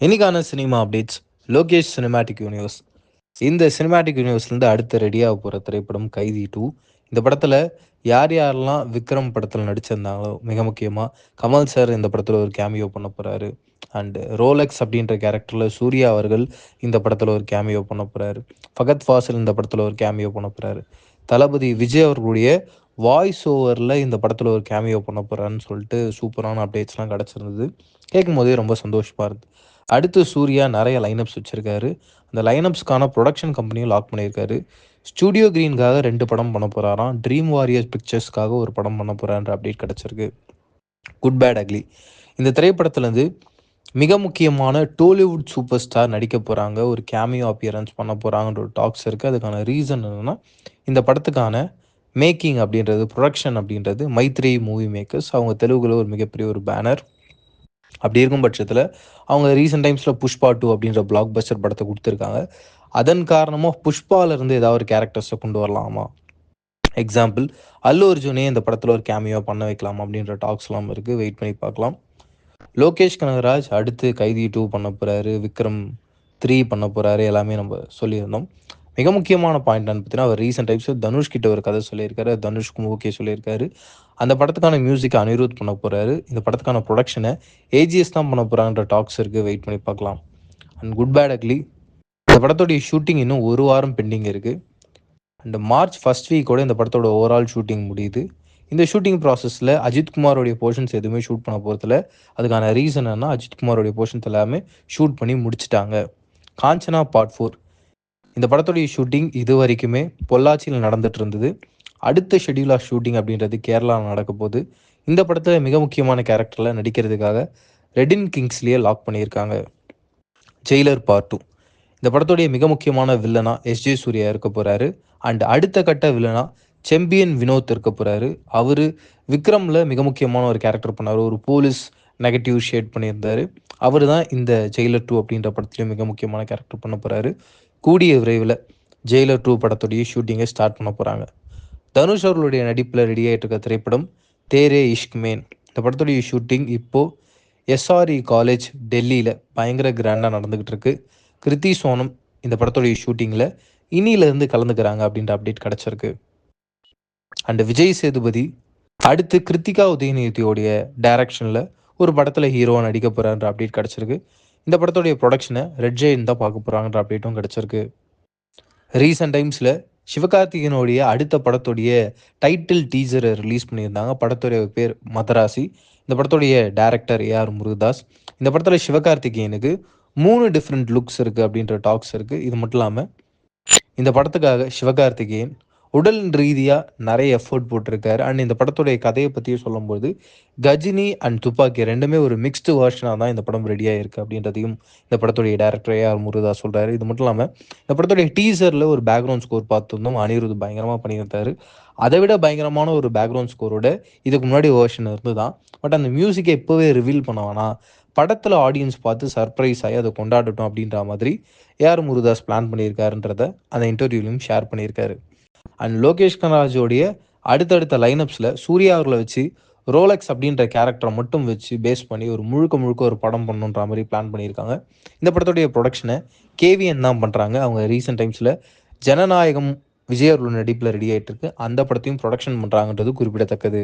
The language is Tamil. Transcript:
இன்னைக்கான cinema updates Lokesh cinematic universe இந்த சினிமேட்டிக் யூனிவர்ஸ்லேருந்து அடுத்த ரெடியாக போகிற திரைப்படம் கைதி டூ. இந்த படத்தில் யார் யாரெல்லாம் விக்ரம் படத்தில் நடிச்சிருந்தாங்களோ மிக முக்கியமாக கமல் சார் இந்த படத்தில் ஒரு கேமியோ பண்ண போகிறாரு அண்டு ரோலெக்ஸ் அப்படின்ற கேரக்டரில் சூர்யா அவர்கள் இந்த படத்தில் ஒரு கேமியோ பண்ண போகிறாரு ஃபகத் ஃபாசில் இந்த படத்தில் ஒரு கேமியோ பண்ண போகிறாரு தளபதி விஜய் அவர்களுடைய வாய்ஸ் ஓவரில் இந்த படத்தில் ஒரு கேமியோ பண்ண போகிறான்னு சொல்லிட்டு சூப்பரான அப்டேட்ஸ்லாம் கிடச்சிருந்தது. கேட்கும் போதே ரொம்ப சந்தோஷமாக இருந்தது அடுத்து சூர்யா நிறைய லைனப்ஸ் வச்சுருக்காரு. அந்த லைனப்ஸ்க்கான ப்ரொடக்ஷன் கம்பெனியும் லாக் பண்ணியிருக்காரு. ஸ்டூடியோ க்ரீனுக்காக ரெண்டு படம் பண்ண போகிறாராம் ட்ரீம் வாரியர்ஸ் பிக்சர்ஸ்க்காக ஒரு படம் பண்ண போகிறான்ற அப்டேட் கிடச்சிருக்கு. குட் பேட் அக்லி இந்த திரைப்படத்துலேருந்து மிக முக்கியமான டோலிவுட் சூப்பர் ஸ்டார் நடிக்க போகிறாங்க ஒரு கேமியோ அப்பியரன்ஸ் பண்ண போகிறாங்கன்ற ஒரு டாக்ஸ் இருக்குது அதுக்கான ரீசன் என்னென்னா இந்த படத்துக்கான மேக்கிங் அப்படின்றது ப்ரொடக்ஷன் அப்படின்றது மைத்ரி மூவி மேக்கர்ஸ் அவங்க தெலுங்குல ஒரு மிகப்பெரிய ஒரு பேனர் அப்படி இருக்கும் பட்சத்தில் அவங்க ரீசெண்ட் டைம்ஸில் புஷ்பா டூ அப்படின்ற பிளாக் பஸ்டர் படத்தை கொடுத்துருக்காங்க. அதன் காரணமாக புஷ்பாவிலேருந்து ஏதாவது ஒரு கேரக்டர்ஸை கொண்டு வரலாமா? எக்ஸாம்பிள் அல்லு அர்ஜுனே இந்த படத்தில் ஒரு கேமியோ பண்ண வைக்கலாம் அப்படின்ற டாக்ஸ்லாம் இருக்குது வெயிட் பண்ணி பார்க்கலாம். லோகேஷ் கனகராஜ் அடுத்து கைதி டூ பண்ண போகிறாரு விக்ரம் த்ரீ பண்ண போகிறாரு எல்லாமே நம்ம சொல்லியிருந்தோம். மிக முக்கியமான பாயிண்ட் என்னன்னு பார்த்தீங்கன்னா அவர் ரீசெண்ட் டைப்ஸ் தனுஷ் கிட்ட ஒரு கதை சொல்லியிருக்காரு. தனுஷ்க்கும் ஓகே சொல்லியிருக்காரு. அந்த படத்துக்கான மியூசிக்கை அனிருத் பண்ண போகிறாரு இந்த படத்துக்கான ப்ரொடக்ஷனை ஏஜிஎஸ் தான் பண்ண போகிறாங்கன்ற டாக்ஸ் இருக்குது வெயிட் பண்ணி பார்க்கலாம். அண்ட் குட் பேட் அக்லி இந்த படத்தோடைய ஷூட்டிங் இன்னும் ஒரு வாரம் பெண்டிங் இருக்குது அண்ட் மார்ச் ஃபஸ்ட் வீக்கோட இந்த படத்தோட ஓவரால் ஷூட்டிங் முடியுது. இந்த ஷூட்டிங் ப்ராசஸில் அஜித்குமாரோடைய போர்ஷன்ஸ் எதுவுமே ஷூட் பண்ண போகிறதுல அதுக்கான ரீசன் என்ன அஜித்குமாரோடைய போர்ஷன்ஸ் எல்லாமே ஷூட் பண்ணி முடிச்சிட்டாங்க. காஞ்சனா பார்ட் ஃபோர் இந்த படத்துடைய ஷூட்டிங் இது வரைக்குமே பொள்ளாச்சியில் நடந்துட்டு இருந்தது. அடுத்த ஷெடியூல் ஆஃப் ஷூட்டிங் அப்படின்றது கேரளாவில் நடக்க போது இந்த படத்தில் மிக முக்கியமான கேரக்டரில் நடிக்கிறதுக்காக ரெடின் கிங்ஸ்லேயே லாக் பண்ணியிருக்காங்க. ஜெயிலர் பார்ட் டூ இந்த படத்துடைய மிக முக்கியமான வில்லனா எஸ். ஜே சூர்யா இருக்க போகிறாரு அண்ட் அடுத்த கட்ட வில்லனா செம்பியன் வினோத் இருக்க போகிறாரு அவர் விக்ரமில் மிக முக்கியமான ஒரு கேரக்டர் பண்ணார். ஒரு போலீஸ் நெகட்டிவ் ஷேட் பண்ணியிருந்தார். அவர் தான் இந்த ஜெயிலர் டூ அப்படின்ற படத்துலையும் மிக முக்கியமான கேரக்டர் பண்ண போகிறாரு கூடிய விரைவில் ஜெயிலர் டூ படத்துடைய ஷூட்டிங்கை ஸ்டார்ட் பண்ண போகிறாங்க தனுஷ் அவர்களுடைய நடிப்பில் ரெடி ஆகிட்டு இருக்க திரைப்படம் தேரே இஷ்க்மேன் இந்த படத்துடைய ஷூட்டிங் இப்போது எஸ்ஆர்இ காலேஜ் டெல்லியில் பயங்கர கிராண்டாக நடந்துக்கிட்டு இருக்கு. கிருத்தி சோனம் இந்த படத்துடைய ஷூட்டிங்கில் இனியிலேருந்து கலந்துக்கிறாங்க அப்படின்ற அப்டேட் கிடச்சிருக்கு. அண்ட் விஜய் சேதுபதி அடுத்து கிருத்திகா உதயநிதியோடைய டைரக்ஷனில் ஒரு படத்தில் ஹீரோவாக நடிக்க போகிறான்ற அப்டேட் கிடச்சிருக்கு. இந்த படத்துடைய ப்ரொடக்ஷனை ரெட் ஜெயின் தான் பார்க்க போகிறாங்கன்ற அப்டேட்டும் கிடச்சிருக்கு. ரீசெண்ட் டைம்ஸில் சிவகார்த்திகனுடைய அடுத்த படத்துடைய டைட்டில் டீசரை ரிலீஸ் பண்ணியிருந்தாங்க. படத்துடைய பேர் மதராசி. இந்த படத்துடைய டேரக்டர் ஏஆர் முருகதாஸ். இந்த படத்தில் சிவகார்த்திகேயனுக்கு மூணு டிஃப்ரெண்ட் லுக்ஸ் இருக்குது அப்படின்ற டாக்ஸ் இருக்குது இது மட்டும் இல்லாமல் இந்த படத்துக்காக சிவகார்த்திகேயன் உடல் ரீதியாக நிறைய எஃபர்ட் போட்டிருக்காரு. அண்ட் இந்த படத்துடைய கதையை பற்றியும் சொல்லும்போது கஜினி அண்ட் துப்பாக்கி ரெண்டுமே ஒரு மிக்ஸ்டு வேர்ஷனாக தான் இந்த படம் ரெடியாக இருக்குது அப்படின்றதையும் இந்த படத்துடைய டேரக்டர் ஏஆர் முருதா சொல்கிறாரு இது மட்டும் இல்லாமல் இந்த படத்துடைய டீசரில் ஒரு பேக்ரவுண்ட் ஸ்கோர் பார்த்துருந்தோம். அனிருத் பயங்கரமாக பண்ணியிருந்தாரு. அதை விட பயங்கரமான ஒரு பேக்ரவுண்ட் ஸ்கோரோட இதுக்கு முன்னாடி வேர்ஷன் இருந்து தான் பட் அந்த மியூசிக்கை இப்போவே ரிவீல் பண்ண வேணாம் படத்தில் ஆடியன்ஸ் பார்த்து சர்ப்ரைஸ் ஆகி அதை கொண்டாடட்டும் அப்படின்ற மாதிரி ஏஆர் முருதாஸ் பிளான் பண்ணியிருக்காருன்றத அந்த இன்டர்வியூலையும் ஷேர் பண்ணியிருக்காரு. அண்ட் லோகேஷ் கனராஜோடைய அடுத்தடுத்த லைனப்ஸில் சூர்யா அவர்களை வச்சு ரோலெக்ஸ் அப்படின்ற கேரக்டரை மட்டும் வச்சு பேஸ் பண்ணி ஒரு முழுக்க முழுக்க ஒரு படம் பண்ணுன்ற மாதிரி பிளான் பண்ணியிருக்காங்க. இந்த படத்துடைய ப்ரொடக்ஷனை கேவிஎன் தான் பண்ணுறாங்க அவங்க ரீசெண்ட் டைம்ஸில் ஜனநாயகம் விஜய் அவர்கள் நடிப்பில் ரெடி ஆகிட்டு இருக்கு. அந்த படத்தையும் ப்ரொடக்ஷன் பண்ணுறாங்கன்றது குறிப்பிடத்தக்கது.